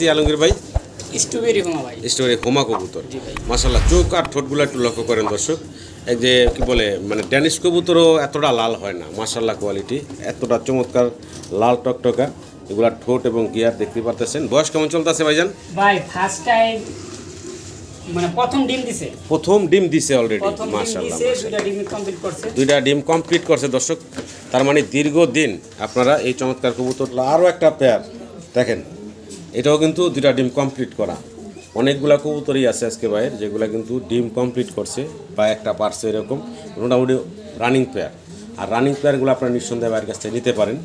জি আলমগীর ভাই। স্ট্রবেরি হোমা ভাই। স্টোরে হোমা কবুতর। জি ভাই। মাসাল্লাহ চোখ আর ঠোঁটগুলো একটু লক্ষ্য করেন দর্শক। এই যে কি বলে মানে ড্যানিশ কবুতরও এতটা লাল হয় না মাসাল্লাহ কোয়ালিটি এতটা চমৎকার লাল টকটকা এগুলা ঠোঁট এবং গিয়ার দেখতে পারতেছেন। বয়স কেমন চলতেছে ভাইজান? ভাই ফার্স্ট টাইম মানে প্রথম ডিম দিছে। প্রথম ডিম দিছে অলরেডি ডিম কমপ্লিট করছে। দুইটা ডিম কমপ্লিট করছে দর্শক। তার মানে দীর্ঘদিন আপনারা এই চমৎকার কবুতর আরও একটা পেয়ার দেখেন। এটাও কিন্তু দুটা ডিম কমপ্লিট করা। অনেকগুলা কবুতরই আছে আজকে ভাইয়ের যেগুলা কিন্তু ডিম কমপ্লিট করছে বা একটা পারছে এরকম। মোটামুটি রানিং প্লেয়ার আর রানিং প্লেয়ারগুলো আপনারা নিঃসন্দেহে ভাইয়ের কাছ থেকে নিতে পারেন।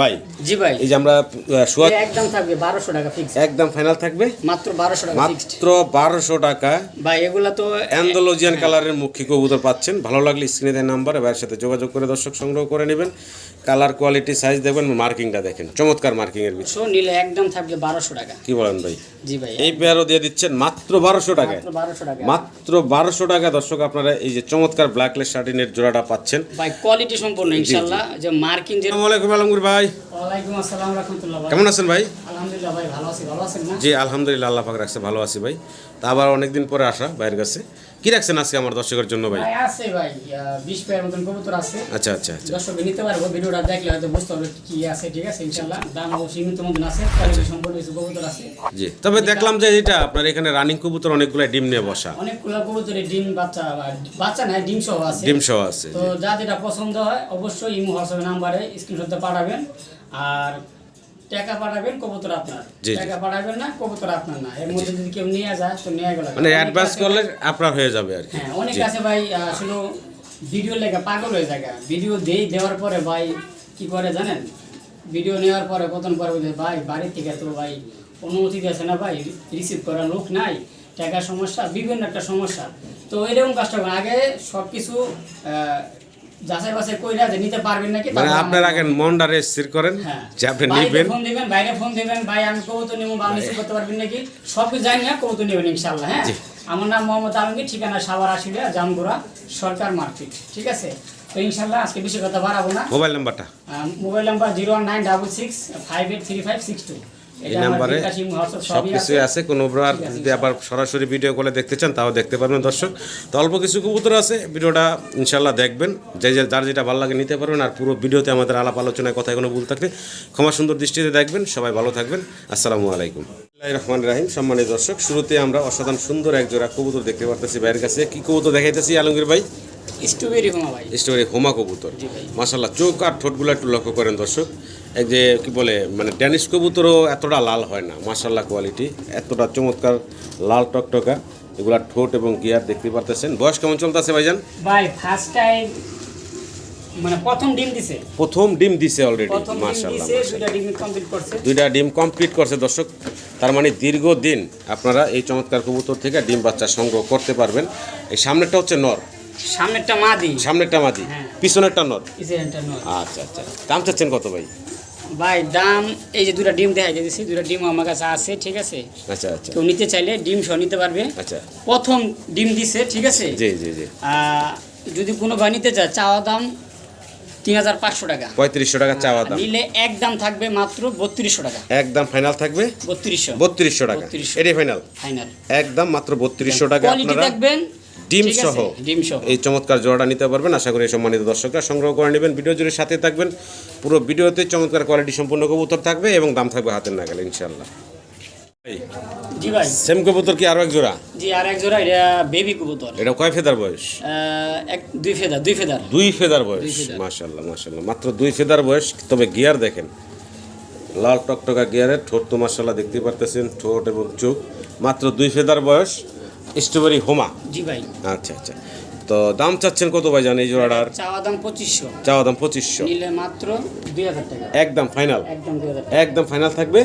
ভাই জি ভাই। এই যে আমরা আহ, একদম থাকবে বারোশো টাকা ফিক্স একদম ফাইনাল থাকবে? মাত্র বারোশো টাকা মাত্র বারোশো টাকা। ভাই এগুলা তো অ্যান্ডোলজিয়ান কালারের মুখী কবুতর পাচ্ছেন। ভালো লাগলে স্ক্রিনে দেয় নাম্বার এবার সাথে যোগাযোগ করে দর্শক সংগ্রহ করে নেবেন। কালার কোয়ালিটি সাইজ দেখবেন মার্কিংটা দেখেন। চমৎকার মার্কিং এর বিষয় নিলে একদম থাকবে বারোশো টাকা। কি বলেন ভাই? জি ভাই এই পেয়ারও দিয়ে দিচ্ছেন মাত্র বারোশো মাত্র বারোশো টাকা। মাত্র বারোশো টাকা দর্শক আপনারা এই যে চমৎকার ব্ল্যাকলেস শার্টিনের জোড়াটা পাচ্ছেন। ভাই কোয়ালিটি সম্পূর্ণ ইনশাল্লাহ। যে মার্কিং যে আলাইকুম আলমগুর ভাই। ওয়ালাইকুম আসসালাম রাহমাতুল্লাহ কেমন আছেন ভাই? আলহামদুলিল্লাহ ভাই ভালো আছি। ভালো আছেন না? জি আলহামদুলিল্লাহ আল্লাহ পাক রাখছে ভালো আছি ভাই। তা আবার অনেকদিন পরে আসা ভাইয়ের কাছে। কি রাখছেন আজকে আমার দর্শকের জন্য ভাই? আছে ভাই আহ, বিশ পেয়ার মতন কবুতর আছে। আচ্ছা আচ্ছা আচ্ছা। দর্শক নিতে পারব ভিডিওটা দেখলে হয়তো বুঝতে পারবে কি আছে ঠিক আছে ইনশাল্লাহ দাম অবশ্যই সীমিত মতন আছে কোয়ালিটি সম্পূর্ণ কিছু কবুতর আছে। জি তবে দেখলাম যে এটা আপনার এখানে রানিং কবুতর অনেকগুলো ডিম নিয়ে বসা। অনেকগুলো কবুতরের ডিম বাচ্চা বাচ্চা নাই ডিম সহ আছে। ডিম সহ আছে তো যা যেটা পছন্দ হয় অবশ্যই ইমো হোয়াটসঅ্যাপ নাম্বারে স্ক্রিনশটে পাঠাবেন। আর টাকা পাঠাবেন কবুতর আপনার। টাকা পাঠাবেন না কবুতর আপনার না। এর মধ্যে যদি কেউ নিয়ে যায় তো নিয়ে গেল। মানে অ্যাডভান্স করলে আপনার হয়ে যাবে আর হ্যাঁ অনেক আছে ভাই আসলে ভিডিও লেখা পাগল হয়ে যায় ভিডিও দেই দেওয়ার পরে ভাই কি করে জানেন? ভিডিও নেওয়ার পরে কতক্ষণ পরে বলছে ভাই বাড়ি থেকে তো ভাই অনুমতি দিয়েছে না ভাই রিসিভ করার লোক নাই টাকার সমস্যা বিভিন্ন একটা সমস্যা। তো এরকম কাজটা আগে সব কিছু যাচাই বাছাই কইরা যে নিতে পারবেন নাকি মানে আপনার আগে মনটা স্থির করেন হ্যাঁ। যে আপনি বাড়িতে ফোন দিবেন বাইরে ফোন দিবেন ভাই আমি কবুতর নেব বা রিসিভ করতে পারবেন নাকি সব কিছু জানি না কবুতর নেবেন ইনশাল্লাহ হ্যাঁ? আমার নাম মোহাম্মদ আলমগীর ঠিকানা সাবার আশিলিয়া জামগুড়া সরকার মার্কেট ঠিক আছে? তো আজকে বেশি কথা বাড়াবো না। মোবাইল নাম্বারটা? Mobile number zero one nine double six five eight three five six two. এই নাম্বারে সব কিছুই আছে। কোনো আর যদি আবার সরাসরি ভিডিও কলে দেখতে চান তাও দেখতে পারবেন দর্শক। তো অল্প কিছু কবুতর আছে ভিডিওটা ইনশাল্লাহ দেখবেন। যে যে- যার যেটা ভালো লাগে নিতে পারবেন আর পুরো ভিডিওতে আমাদের আলাপ আলোচনায় কথায় কোনো ভুল থাকলে ক্ষমা সুন্দর দৃষ্টিতে দেখবেন। সবাই ভালো থাকবেন। আসসালামু আলাইকুম। রহমান রাহিম। সম্মানিত দর্শক শুরুতে আমরা অসাধারণ সুন্দর এক জোড়া কবুতর দেখতে পারতেছি ভাইয়ের কাছে। কি কবুতর দেখাইতেছি আলমগীর ভাই? স্ট্রবেরি হোমা ভাই। স্টোরে হোমা কবুতর। মাসাল্লাহ চোখ আর ঠোঁটগুলো একটু লক্ষ্য করেন দর্শক। যে কি বলে মানে ড্যানিশ কবুতরও এতটা লাল হয় না মাসাল্লাহ কোয়ালিটি এতটা চমৎকার লাল টকটকা এগুলা ঠোঁট এবং গিয়ার দেখতে পারতেছেন। বয়স কেমন চলতেছে ভাইজান? ভাই ফার্স্ট টাইম মানে প্রথম ডিম দিছে। প্রথম ডিম দিছে অলরেডি করছে। দুইটা ডিম কমপ্লিট করছে দর্শক। তার মানে দীর্ঘদিন আপনারা এই চমৎকার কবুতর থেকে ডিম বাচ্চা সংগ্রহ করতে পারবেন। এই সামনেরটা হচ্ছে নর। সামনেরটা মাদি। সামনেরটা মাদি। হ্যাঁ। পিছনেরটা নর। পিছনেরটা নয় আচ্ছা আচ্ছা। দাম চাচ্ছেন কত ভাই? ভাই দাম এই যে দুটা ডিম দেখা দিয়েছি দুটা ডিম আমার কাছে আছে ঠিক আছে? আচ্ছা আচ্ছা। কেউ নিতে চাইলে ডিম সহ নিতে পারবে। আচ্ছা। প্রথম ডিম দিছে ঠিক আছে? জি জি জি। যদি কোনো ভাই নিতে চায় চাওয়া দাম তিন হাজার পাঁচশো টাকা। পঁয়ত্রিশশো টাকা চাওয়া দাম। নিলে এক দাম থাকবে মাত্র বত্রিশশো টাকা। একদম ফাইনাল থাকবে? বত্রিশশো। বত্রিশশো টাকা। এটাই ফাইনাল? ফাইনাল। একদম মাত্র বত্রিশশো টাকা আপনারা দেখবেন ডিম সহ। ডিম সহ। এই চমৎকার জোড়াটা নিতে পারবেন। আশা করি সম্মানিত দর্শকরা সংগ্রহ করে নেবেন। ভিডিও জুড়ে সাথে থাকবেন। পুরো ভিডিওতে চমৎকার কোয়ালিটি সম্পূর্ণ কবুতর থাকবে এবং দাম থাকবে হাতের নাগালে ইনশাল্লাহ জি ভাই। সেম কবুতর কি আরও এক জোড়া? জি আর এক জোড়া এটা বেবি কবুতর। এটা কয় ফেদার বয়স? এক দুই ফেদার দুই ফেদার। দুই ফেদার বয়স। মাত্র দুই ফেদার বয়স তবে গিয়ার দেখেন। লাল টকটকা গিয়ারের ঠোঁট তো মাশাল্লাহ দেখতে পারতেছেন ঠোঁট এবং চোখ। মাত্র দুই ফেদার বয়স। স্ট্রবেরি হোমা? জি ভাই। আচ্ছা আচ্ছা। তো দাম চাচ্ছেন কত ভাই জান এই জোড়াটার? চাওয়া দাম পঁচিশশো। চাওয়া দাম পঁচিশশো। নিলে মাত্র দুই হাজার টাকা। একদম ফাইনাল একদম ফাইনাল থাকবে?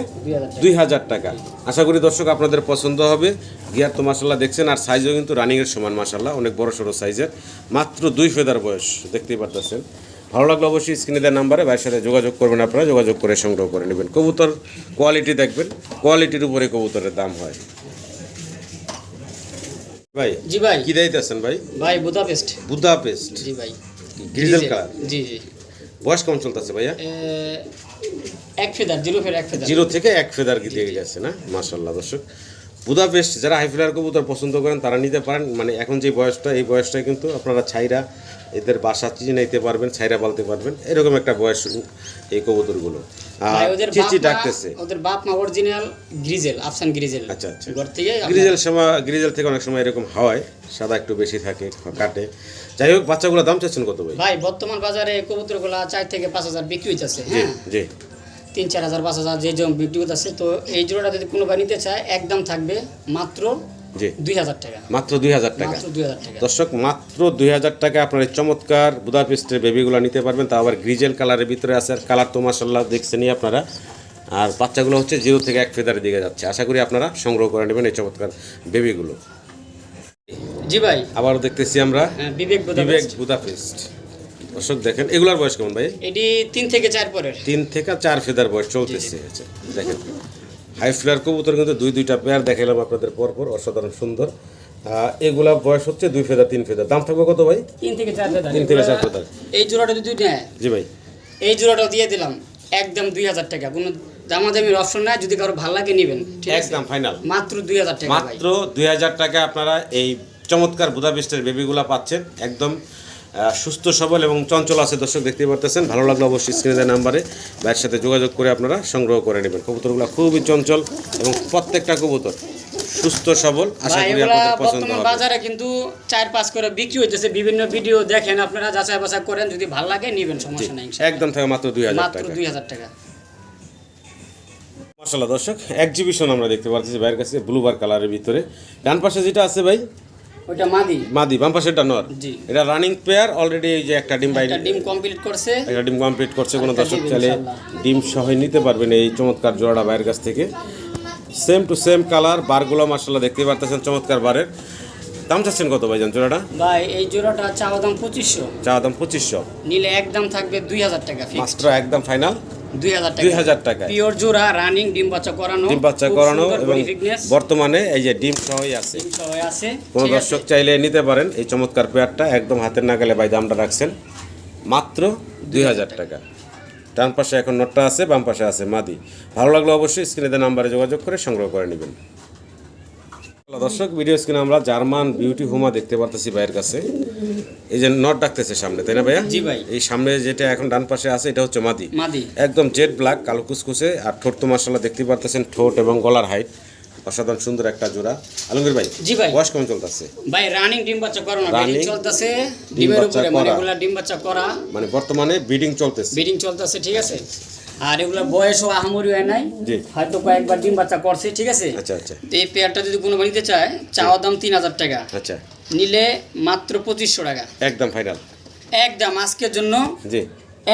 দুই হাজার টাকা। আশা করি দর্শক আপনাদের পছন্দ হবে। গিয়ার তো মাসাল্লাহ দেখছেন আর সাইজও কিন্তু রানিংয়ের সমান মাসাল্লাহ অনেক বড় সড়ো সাইজের মাত্র দুই ফেদার বয়স দেখতেই পারতেছেন। ভালো লাগলে অবশ্যই স্ক্রিনে দেওয়ার নাম্বারে ভাইয়ের সাথে যোগাযোগ করবেন আপনারা যোগাযোগ করে সংগ্রহ করে নেবেন। কবুতর কোয়ালিটি দেখবেন কোয়ালিটির উপরে কবুতরের দাম হয়। ভাই জি ভাই। কি দিতেছেন ভাই? ভাই বুদাপেস্ট। বুদাপেস্ট? জি ভাই। গ্রিজেল। কালার জি জি। বয়স কেমন চলতেছে ভাইয়া? এক ফেদার জিরো ফের এক ফেদার। জিরো থেকে এক ফেদার দিয়ে গেছে না? মাশাল্লাহ দর্শক। বুদাপেস্ট যারা হাই ফ্লার কবুতর পছন্দ করেন তারা নিতে পারেন। মানে এখন যে বয়সটা এই বয়সটা কিন্তু আপনারা ছাইরা এদের বাসা চিনে নিতে পারবেন ছাইরা পালতে পারবেন। এরকম একটা বয়স এই কবুতরগুলো। চিচি ডাকতেছে। ওদের বাপ মা অরিজিনাল গ্রিজেল আফসান গ্রিজেল আচ্ছা, আচ্ছা। গ্রিজেল সময় গ্রিজেল থেকে অনেক সময় এরকম হয় সাদা একটু বেশি থাকে কাটে। যাই হোক বাচ্চাগুলোর দাম চাচ্ছেন কত ভাই? ভাই বর্তমান বাজারে কবুতরগুলা চার থেকে পাঁচ হাজার বিক্রি হইতেছে হ্যাঁ? জি। তিন চার হাজার পাঁচ হাজার যে যেমন বিক্রি হইতেছে তো এই জোড়াটা যদি কোনো নিতে চায় একদম থাকবে মাত্র মাত্র দুই হাজার টাকা। মাত্র দুই হাজার টাকা। দর্শক মাত্র দুই হাজার টাকা আপনার এই চমৎকার বুদাপেস্টের বেবিগুলো নিতে পারবেন। তা আবার গ্রিজেল কালারের ভিতরে আছে আর কালার তো মাসাল্লাহ দেখছেনই আপনারা। আর বাচ্চাগুলো হচ্ছে জিরো থেকে এক ফেদারের দিকে যাচ্ছে। আশা করি আপনারা সংগ্রহ করে নেবেন এই চমৎকার বেবিগুলো জি ভাই। আবারও দেখতেছি আমরা হ্যাঁ, বিবেক বিবেক বুদাপেস্ট দর্শক দেখেন এগুলার বয়স কেমন ভাই? এটি তিন থেকে চার পরের। তিন থেকে চার ফেদার বয়স চলতেছে আচ্ছা, দেখেন হাই ফ্লার কবুতর কিন্তু দুই দুইটা পেয়ার দেখাইলাম আপনাদের পরপর অসাধারণ সুন্দর। এগুলা বয়স হচ্ছে দুই ফেদার তিন ফেদার। দাম থাকবে কত ভাই? তিন থেকে চার ফেদার। তিন থেকে চার ফেদার। এই জোড়াটা যদি নেয় জি ভাই। এই জোড়াটাও দিয়ে দিলাম একদম দুই হাজার টাকা। কোনো দামাদামির অপশন নাই যদি কারও ভালো লাগে নেবেন। ঠিক আছে? একদম ফাইনাল মাত্র দুই হাজার টাকা মাত্র দুই হাজার টাকা আপনারা এই চমৎকার বুদাপেস্টের বেবিগুলা পাচ্ছেন। একদম সুস্থ সবল এবং চঞ্চল আছে দর্শক দেখতে পারতেছেন। ভালো লাগলে অবশ্যই স্ক্রিনে দেওয়া নাম্বারে ভাইয়ের সাথে যোগাযোগ করে আপনারা সংগ্রহ করে নেবেন। কবুতরগুলো খুবই চঞ্চল এবং প্রত্যেকটা কবুতর সুস্থ সবল আশা করি আপনাদের পছন্দ হবে। বাজারে কিন্তু চার পাঁচ করে বিক্রি হইতেছে। বিভিন্ন ভিডিও দেখেন আপনারা যাচাই বাছাই করেন যদি ভালো লাগে নেবেন সমস্যা নাই একদম থাকে মাত্র দুই হাজার মাত্র টাকা। দুই হাজার টাকা। মাসাল্লাহ দর্শক এক্সিবিশন আমরা দেখতে পাচ্ছি ভাইয়ের কাছে ব্লুবার কালারের ভিতরে। ডান পাশে যেটা আছে ভাই ওইটা মাদি। মাদি বাম পাশেরটা নর। জি। এটা রানিং পেয়ার অলরেডি এই যে একটা ডিম বাইরে ডিম কমপ্লিট করছে। একটা ডিম কমপ্লিট করছে কোনো দর্শক চাইলে। ডিম সহ নিতে পারবেন এই চমৎকার জোড়াটা ভাইয়ের কাছ থেকে। সেম টু সেম কালার বারগুলো মাসাল্লাহ দেখতে পারতেছেন চমৎকার বারের। দাম চাচ্ছেন কত ভাইজান জোড়াটা? ভাই এই জোড়াটা চাওয়া দাম পঁচিশশো। চা দাম পঁচিশশো। নিলে একদম থাকবে দুই হাজার টাকা মাত্র একদম ফাইনাল বর্তমানে এই যে ডিম সহই আছে। কোন দর্শক চাইলে নিতে পারেন এই চমৎকার পেয়ারটা একদম হাতের নাগালে ভাই দামটা রাখছেন। মাত্র দুই হাজার টাকা। ডান পাশে এখন নটটা আছে বাম পাশে আছে মাদি। ভালো লাগল অবশ্যই স্ক্রিনে নাম্বারে যোগাযোগ করে সংগ্রহ করে নেবেন। দর্শক ভিডিও স্ক্রিনে আমরা জার্মান বিউটি হুমা দেখতে পারতেছি ভাইয়ের কাছে। এই যে নট ডাকতেছে সামনে তাই না ভাইয়া? জি ভাই। এই সামনে যেটা এখন ডান পাশে আছে এটা হচ্ছে মাদি। মাদি। একদম জেড ব্ল্যাক কালো কুসকুসে আর ঠোঁট তো মাসাল্লাহ দেখতে পারতেছেন ঠোঁট এবং গলার হাইট অসাধারণ সুন্দর একটা জোড়া। আলমগীর ভাই জি ভাই। বয়স কেমন চলতেছে? ভাই রানিং ডিম বাচ্চা করানো Running ব্রিডিং চলতেছে ডিম ডিমের উপরে মানে করা। ডিম বাচ্চা করা। মানে বর্তমানে ব্রিডিং চলতেছে। ব্রিডিং চলতেছে ঠিক আছে? আর এগুলা বয়সও আহামরি হয় নাই। হয়তো কয়েকবার ডিম বাচ্চা করছে ঠিক আছে? আচ্ছা আচ্ছা। এই পেয়ারটা যদি কোনো নিতে চায় চাওয়া দাম তিন হাজার টাকা। আচ্ছা। নিলে মাত্র পঁচিশশো টাকা। একদম ফাইনাল একদম আজকের জন্য জি।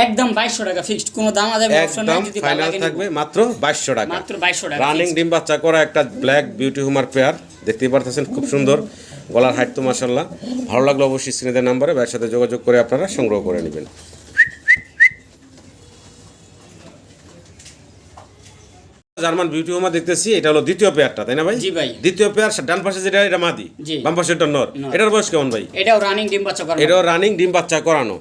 একদম টাকা ফিক্সড কোনো দাম অপশন নাই যদি ফাইনাল থাকবে মাত্র বাইশশো টাকা। মাত্র টাকা রানিং ডিম বাচ্চা করা একটা ব্ল্যাক বিউটি হুমার পেয়ার দেখতেই পারতেছেন খুব সুন্দর। গলার হাইট তো ভালো লাগল অবশ্যই স্ক্রিনের নাম্বারে সাথে যোগাযোগ করে আপনারা সংগ্রহ করে নেবেন। জার্মান বিউটি হোমা দেখতেছি এটা হলো দ্বিতীয় পেয়ারটা তাই না ভাই? জি ভাই। দ্বিতীয় পেয়ার ডান পাশে যেটা এটা মাদি। বাম পাশে এটা নর। নর। এটার বয়স কেমন ভাই? এটাও রানিং ডিম বাচ্চা করানো। এটাও রানিং ডিম বাচ্চা করানো।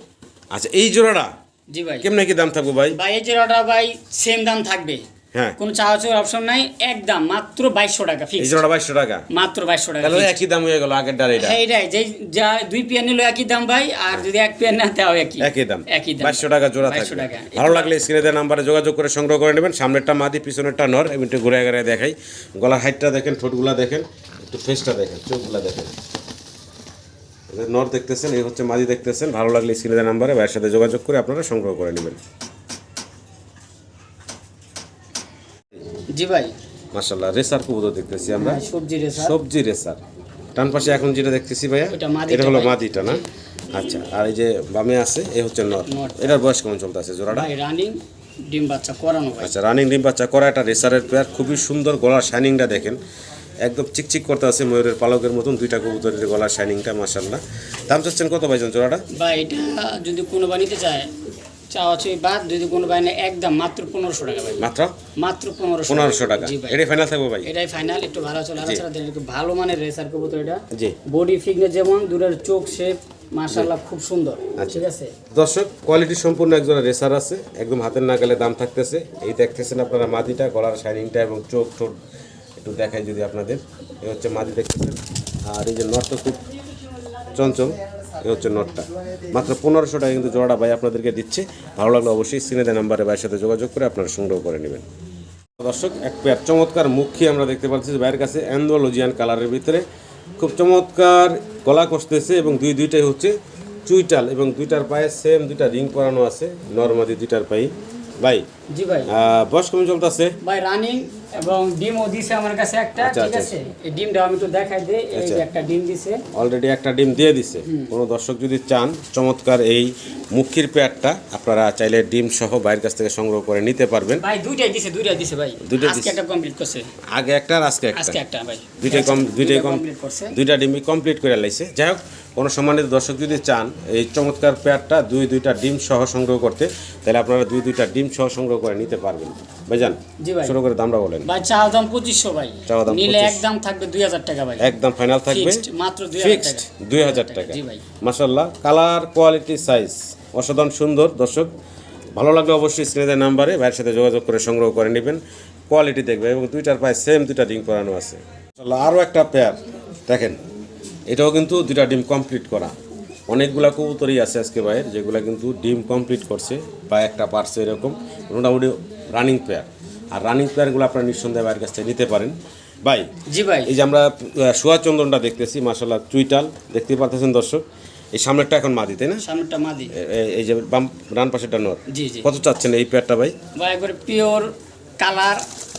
আচ্ছা এই জোড়াটা জি ভাই। কেমনে কি দাম থাকবে ভাই? ভাই এই জোড়াটা ভাই সেম দাম থাকবে। হ্যাঁ। কোনো চাওয়া চাওয়ার অপশন নাই একদম মাত্র বাইশশো টাকা ফিক্স জোড়াটা বাইশশো টাকা? মাত্র বাইশশো টাকা তাহলে একই দাম হয়ে গেল আগের এটা। হ্যাঁ এটাই যে যা দুই পেয়ার নিলো একই দাম ভাই আর যদি এক পেয়ার না তাও একই। একই দাম। একই দাম। বাইশশো টাকা জোড়া 2200 টাকা। ভালো লাগলে স্ক্রিনে দেওয়া নাম্বারে যোগাযোগ করে সংগ্রহ করে নেবেন। সামনেরটা মাদি পিছনেরটা নর এবং একটু ঘুরে ঘুরে দেখাই। গলার হাইটটা দেখেন ঠোঁটগুলা দেখেন একটু ফেসটা দেখেন চোখগুলা দেখেন। নর দেখতেছেন এই হচ্ছে মাদি দেখতেছেন। ভালো লাগলে স্ক্রিনে দেওয়া নাম্বারে ভাইয়ের সাথে যোগাযোগ করে আপনারা সংগ্রহ করে নেবেন। জি ভাই। মাসাল্লাহ রেসার কবুতর দেখতেছি আমরা। হ্যাঁ, সবজি রেসার। সবজি রেসার। ডান পাশে এখন যেটা দেখতেছি ভাইয়া এটা হলো। মাদিটা না? আচ্ছা আর এই যে বামে আছে এই হচ্ছে নর। এটার বয়স কেমন চলতেছে জোড়াটা? রানিং ডিম বাচ্চা করানো আচ্ছা রানিং ডিম বাচ্চা করা একটা রেসারের পেয়ার খুবই সুন্দর গলার শাইনিংটা দেখেন। একদম চিকচিক করতে আছে ময়ূরের পালকের মতন দুইটা কবুতরের গলার শাইনিংটা মাসাল্লাহ দাম চাচ্ছেন কত ভাইজান জোড়াটা? ভাই এটা যদি কোনো ভাই নিতে চায় চাওয়া চাই বাদ যদি কোনো ভাই নেয় একদম মাত্র পনেরোশো টাকা ভাই। মাত্র? মাত্র পনেরোশো পনেরোশো টাকা। জি ভাই। এটাই ফাইনাল থাকবে ভাই। এটাই ফাইনাল একটু ভালো চলে আর ভালো মানের রেসার কবুতর এটা। জি। বডি যেমন দূরের চোখ শেপ মাশাআল্লাহ খুব সুন্দর আচ্ছা। ঠিক আছে? দর্শক কোয়ালিটি সম্পূর্ণ একজন রেসার আছে একদম হাতের নাগালে দাম থাকতেছে। এই দেখতেছেন আপনারা মাদিটা গলার শাইনিংটা এবং চোখ ঠোঁট একটু দেখাই যদি আপনাদের। এই হচ্ছে মাদি দেখতেছেন। আর এই যে নটটা খুব চঞ্চল। এই হচ্ছে নটটা। মাত্র পনেরোশো টাকা কিন্তু জোড়াটা ভাই আপনাদেরকে দিচ্ছে। ভালো লাগলে অবশ্যই সিনেদের নাম্বারে ভাইয়ের সাথে যোগাযোগ করে আপনারা সংগ্রহ করে নেবেন। দর্শক, এক পেয়ার চমৎকার মুখী আমরা দেখতে পাচ্ছি ভাইয়ের কাছে অ্যান্ডোলজিয়ান কালারের ভিতরে। খুব চমৎকার গলা কষতেছে এবং দুই দুইটাই হচ্ছে চুইটাল এবং দুইটার পায়ে সেম দুইটা রিং করানো আছে। নর্মাদি দুইটার পায়ে ভাই জি ভাই। বয়স কেমন চলতেছে? ভাই রানিং এবং ডিমও দিছে আমার কাছে একটা আচ্ছা, ঠিক আচ্ছা, আছে? এই ডিমটা আমি একটু দেখাই দিই এই আচ্ছা। যে একটা ডিম দিছে। অলরেডি একটা ডিম দিয়ে দিছে। কোনো দর্শক যদি চান চমৎকার এই মুখির পেয়ারটা আপনারা চাইলে ডিম সহ বাইরের কাছ থেকে সংগ্রহ করে নিতে পারবেন। ভাই দুইটাই দিছে দুইটা দিছে ভাই। দুইটা আজকে। একটা কমপ্লিট করছে। আগে একটা আর আজকে একটা। আজকে একটা ভাই। দুইটাই কম দুইটাই কম করছে। দুইটা ডিমই কমপ্লিট করে লাইছে। যাই হোক কোনো সম্মানিত দর্শক যদি চান এই চমৎকার পেয়ারটা দুই দুইটা ডিম সহ সংগ্রহ করতে তাহলে আপনারা দুই দুইটা ডিম সহ সংগ্রহ করে নিতে পারবেন। ভাইজান জি ভাই। শুরু করে দামটা বলেন। ভাই চাওয়া দাম পঁচিশশো ভাই। চাওয়া দাম নিলে একদম থাকবে দুই হাজার টাকা ভাই। একদম ফাইনাল থাকবে। মাত্র 2000 ফিক্সড টাকা। দুই হাজার টাকা। জি ভাই। মাসাল্লাহ কালার কোয়ালিটি সাইজ অসাধারণ সুন্দর দর্শক। ভালো লাগলে অবশ্যই স্ক্রিনের নাম্বারে ভাইয়ের সাথে যোগাযোগ করে সংগ্রহ করে নেবেন। কোয়ালিটি দেখবে এবং দুইটার পায়ে সেম দুইটা ডিম করানো আছে। আরও একটা পেয়ার। দেখেন এটাও কিন্তু দুটা ডিম কমপ্লিট করা। অনেকগুলা কবুতরই আছে আজকে ভাইয়ের যেগুলো কিন্তু ডিম কমপ্লিট করছে বা একটা পারছে এরকম। মোটামুটি রানিং পেয়ার আর রানিং পেয়ারগুলো আপনারা নিঃসন্দেহে ভাইয়ের কাছ থেকে নিতে পারেন। ভাই জি ভাই। এই যে আমরা সুয়াচন্দনটা দেখতেছি মাসাল্লাহ চুইটাল দেখতে পারতেছেন দর্শক। এই সামনেরটা এখন মাদি তাই না? সামনেরটা মাদি। এই যে বাম ডান পাশেটা নর। জি জি। কত চাচ্ছেন এই পেয়ারটা ভাই? ভাই একবারে পিওর কালার।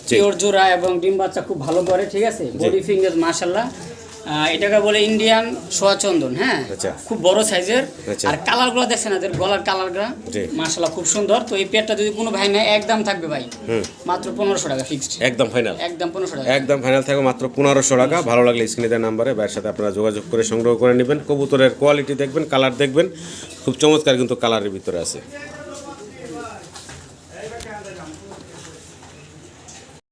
পিওর জোড়া এবং ডিম বাচ্চা খুব ভালো করে ঠিক আছে? বডি ফিঙ্গার মাশাল্লাহ এটাকে বলে ইন্ডিয়ান সোয়াচন্দন হ্যাঁ? আচ্ছা। খুব বড় সাইজের আচ্ছা। আর কালারগুলো দেখছেন এদের গলার কালারগুলো। মাশাল্লাহ খুব সুন্দর। তো এই পেয়ারটা যদি কোনো ভাই নেয় একদম থাকবে ভাই। মাত্র পনেরোশো টাকা ফিক্সড একদম ফাইনাল একদম পনেরোশো টাকা। একদম ফাইনাল থাকবে মাত্র পনেরোশো টাকা। ভালো লাগলে স্ক্রিনে দেওয়া নাম্বারে ভাইয়ের সাথে আপনারা যোগাযোগ করে সংগ্রহ করে নেবেন। কবুতরের কোয়ালিটি দেখবেন কালার দেখবেন। খুব চমৎকার কিন্তু কালারের ভিতরে আছে।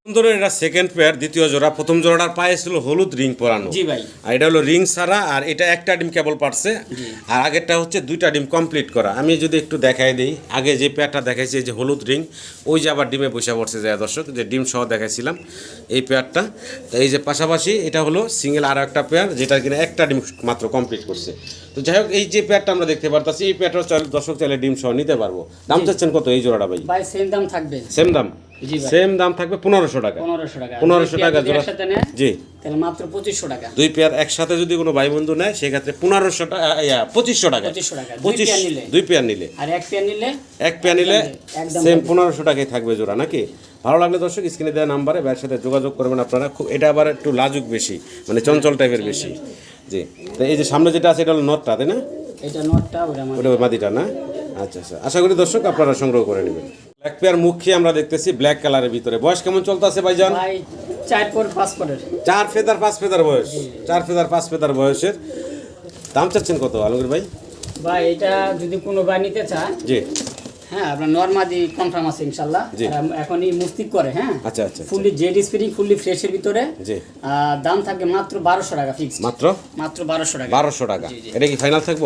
সুন্দরের এটা সেকেন্ড পেয়ার দ্বিতীয় জোড়া প্রথম জোড়াটার পায়ে ছিল হলুদ রিং পরানো। জি ভাই। আর এটা হলো রিং ছাড়া আর এটা একটা ডিম কেবল পারছে। আর আগেরটা হচ্ছে দুইটা ডিম কমপ্লিট করা। আমি যদি একটু দেখাই দিই আগে যে পেয়ারটা দেখাইছি যে হলুদ রিং ওই যে আবার ডিমে বসে পড়ছে যায় দর্শক যে ডিম সহ দেখাইছিলাম এই পেয়ারটা তো এই যে পাশাপাশি এটা হলো সিঙ্গেল আরও একটা পেয়ার যেটা কিনা একটা ডিম মাত্র কমপ্লিট করছে। তো যাই হোক এই যে পেয়ারটা আমরা দেখতে পারতাছি এই পেয়ারটা দর্শক চাইলে ডিম সহ নিতে পারব। দাম চাচ্ছেন কত এই জোড়াটা ভাই? সেম দাম থাকবে। সেম দাম। সেম দাম থাকবে পনেরোশো টাকা। পনেরোশো টাকা। পনেরোশো টাকা জোড়া। জি। তাহলে মাত্র পঁচিশশো টাকা। দুই পেয়ার একসাথে যদি কোনো ভাই বন্ধু নেয় সেক্ষেত্রে পনেরোশো টাকা পঁচিশশো টাকা। 2500 টাকা। দুই পঁচিশ পেয়ার নিলে। দুই পেয়ার নিলে। আর এক পেয়ার নিলে এক পেয়ার নিলে সেম পনেরোশো টাকায় থাকবে জোড়া নাকি? ভালো লাগলে দর্শক স্ক্রিনে দেওয়া নাম্বারে ভাইয়ের সাথে যোগাযোগ করবেন আপনারা। খুব এটা আবার একটু লাজুক বেশি মানে চঞ্চল টাইপের বেশি। জি। তো এই যে সামনে যেটা আছে এটা হলো নটটা তাই না? এটা নটটা ওটা ওটা মাদিটা না? আচ্ছা আচ্ছা। আশা করি দর্শক আপনারা সংগ্রহ করে নেবেন। ব্ল্যাক পেয়ার মুখী আমরা দেখতেছি ব্ল্যাক কালারের ভিতরে। বয়স কেমন চলতেছে ভাইজান? ভাই চার পর পাঁচ পরের। চার ফেদার পাঁচ ফেদার বয়স। চার ফেদার পাঁচ ফেদার বয়সের। দাম চাচ্ছেন কত আলমগীর ভাই? ভাই এটা যদি কোনো ভাই নিতে চায় জি। হ্যাঁ আপনার নর্মাদি কনফার্ম আছে ইনশাল্লাহ। জি। এখনই মুস্তিক করে হ্যাঁ? আচ্ছা আচ্ছা ফুললি জেড স্প্রিং ফুললি ফ্রেশের ভিতরে। জি। দাম থাকবে মাত্র বারোশো টাকা ফিক্স মাত্র? মাত্র বারোশো টাকা। বারোশো টাকা। জি, জি। এটা কি ফাইনাল থাকব?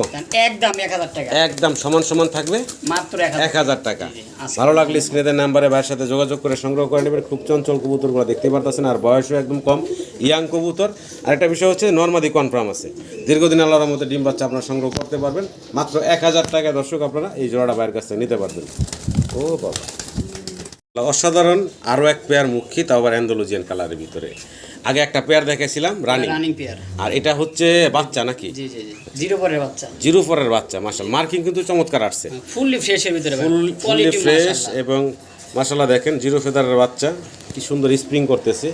একদম এক হাজার টাকা। একদম সমান সমান থাকবে? মাত্র এক এক হাজার টাকা। জি, জি। ভালো লাগলে স্ক্রিনের নাম্বারে ভাইয়ের সাথে যোগাযোগ করে সংগ্রহ করে নেবেন। খুব চঞ্চল কবুতরগুলো দেখতে পারতেছেন আর বয়সও একদম কম। ইয়াং কবুতর। আর একটা বিষয় হচ্ছে নর্মাদি কনফার্ম আছে। দীর্ঘদিন আল্লাহর মধ্যে ডিম বাচ্চা আপনারা সংগ্রহ করতে পারবেন। মাত্র এক হাজার টাকা দর্শক আপনারা এই জোড়াটা বাইরের কাছ থেকে নিতে পারবেন। ও বাবা। অসাধারণ আরও এক পেয়ার মুখী তাও আবার অ্যান্ডোলজিয়ান কালারের ভিতরে। আগে একটা পেয়ার দেখেছিলাম রানিং রানিং পেয়ার আর এটা হচ্ছে বাচ্চা নাকি? জি জি জি। জিরো পরের বাচ্চা। জিরো ফোরের বাচ্চা মার্শাল মার্কিং কিন্তু চমৎকার আসছে। ফুললি ফ্রেশের ভিতরে ফুল ফুললি ফ্রেশ এবং মাসাল্লাহ দেখেন জিরো ফেদারের বাচ্চা কি সুন্দর স্প্রিং করতেছে।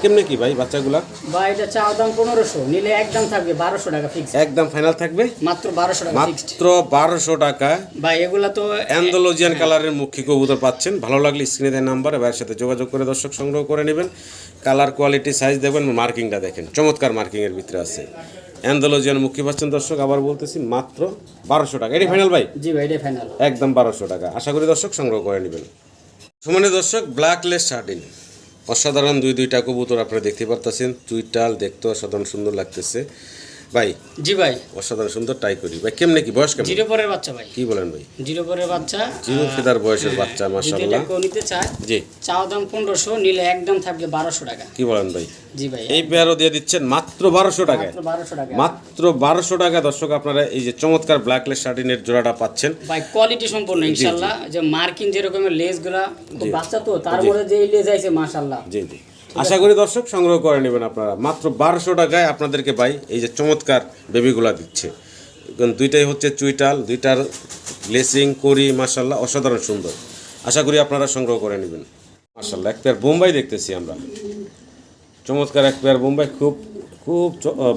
কেমনে কি ভাই বাচ্চাগুলা? ভাই এটা চাওয়া দাম পনেরোশো নিলে একদম থাকবে বারোশো টাকা ফিক্স একদম ফাইনাল থাকবে? মাত্র বারোশো টাকা মাত্র বারোশো টাকা। ভাই এগুলা তো অ্যান্ডোলজিয়ান কালারের মুখী কবুতর পাচ্ছেন। ভালো লাগলে স্ক্রিনে দেয় নাম্বার এবার সাথে যোগাযোগ করে দর্শক সংগ্রহ করে নেবেন। কালার কোয়ালিটি সাইজ দেখবেন মার্কিংটা দেখেন। চমৎকার মার্কিংয়ের ভিতরে আছে। অ্যান্ডোলজিয়ান মুখী পাচ্ছেন দর্শক আবার বলতেছি মাত্র বারোশো টাকা। এটি ফাইনাল ভাই? জি ভাই এটাই ফাইনাল একদম বারোশো টাকা। আশা করি দর্শক সংগ্রহ করে নেবেন। সমানে দর্শক ব্ল্যাকলেস শার্টিন অসাধারণ দুই দুইটা কবুতর আপনারা দেখতে পারতেছেন। চুইটাল দেখতে অসাধারণ সুন্দর লাগতেছে। ভাই? জি ভাই। অসাধারণ সুন্দর টাই করি। ভাই কেমনে কি? বয়স কেমন? জিরো পরের বাচ্চা ভাই। কি বলেন ভাই? জিরো পরের বাচ্চা। জিরো ফেদার বয়সের বাচ্চা মাশাআল্লাহ। যদি কেউ নিতে চায় জি। চাওয়া দাম পনেরোশো নিলে একদম থাকবে বারোশো টাকা। কি বলেন ভাই? জি ভাই। এই পেয়ারও দিয়ে দিচ্ছেন মাত্র বারোশো টাকায়। মাত্র বারোশো টাকা মাত্র বারোশো টাকা দর্শক আপনারা এই যে চমৎকার ব্ল্যাকলেস শার্টিনের জোড়াটা পাচ্ছেন। ভাই কোয়ালিটি সম্পূর্ণ ইনশাল্লাহ যে মার্কিং যেরকমের লেসগুলা খুব বাচ্চা তো তারপরে যে এই লেস আইছে মাশাল্লাহ জি জি। আশা করি দর্শক সংগ্রহ করে নেবেন আপনারা। মাত্র বারোশো টাকায় আপনাদেরকে ভাই এই যে চমৎকার বেবিগুলা দিচ্ছে। দুইটাই হচ্ছে চুইটাল দুইটার লেসিং করি মাসাল্লাহ অসাধারণ সুন্দর। আশা করি আপনারা সংগ্রহ করে নেবেন। মাসাল্লাহ এক পেয়ার বোম্বাই দেখতেছি আমরা। চমৎকার এক পেয়ার বোম্বাই খুব খুব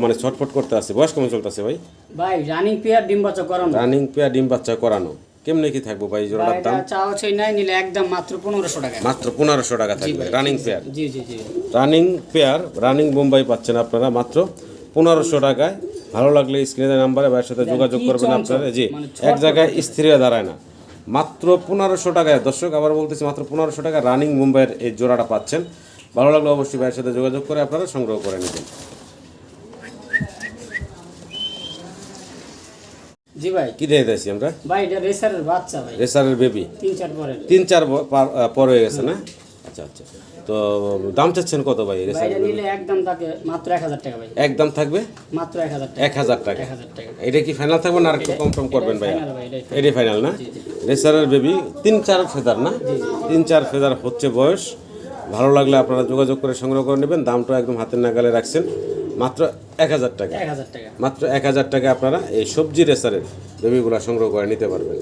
মানে ছটফট করতে আছে। বয়স কেমন চলতেছে ভাই? ভাই রানিং পেয়ার ডিম বাচ্চা করানো। রানিং পেয়ার ডিম বাচ্চা করানো। কেমনে কি থাকব ভাই জোড়াটার দাম? চাওয়া চাই নাই নিলে একদম মাত্র পনেরোশো টাকা। মাত্র পনেরোশো টাকা থাকবে। রানিং পেয়ার জি জি জি রানিং পেয়ার রানিং বোম্বাই পাচ্ছেন আপনারা মাত্র পনেরোশো টাকায়। ভালো লাগলে স্ক্রিনের নাম্বারে ভাইয়ের সাথে যোগাযোগ করবেন আপনারা। জি মানে এক জায়গায় স্থির দাঁড়ায় না। মাত্র পনেরোশো টাকায়। দর্শক আবার বলতেছি মাত্র পনেরোশো টাকা রানিং মুম্বাইয়ের এই জোড়াটা পাচ্ছেন। ভালো লাগলে অবশ্যই ভাইয়ের সাথে যোগাযোগ করে আপনারা সংগ্রহ করে নেবেন। জি ভাই। কি দিয়ে দিয়েছি আমরা? ভাই এটা রেসারের বাচ্চা ভাই। রেসারের বেবি? তিন চার তিন পার- হয়ে গেছে না? আচ্ছা আচ্ছা। তো দাম চাচ্ছেন কত ভাই ভাই রেসারের নিলে একদম মাত্র টাকা ভাই। একদম থাকবে? মাত্র টাকা। এটা কি ফাইনাল থাকবে না আর একটু কম টম করবেন ভাই, এটাই ফাইনাল না। রেসারের বেবি তিন চার ফেদার না? তিন চার ফেদার হচ্ছে বয়স। ভালো লাগলে আপনারা যোগাযোগ করে সংগ্রহ করে নেবেন। দামটা একদম হাতের নাগালে রাখছেন। মাত্র এক হাজার টাকা। মাত্র এক হাজার টাকা আপনারা এই সবজি রেসারের বেবিগুলো সংগ্রহ করে নিতে পারবেন।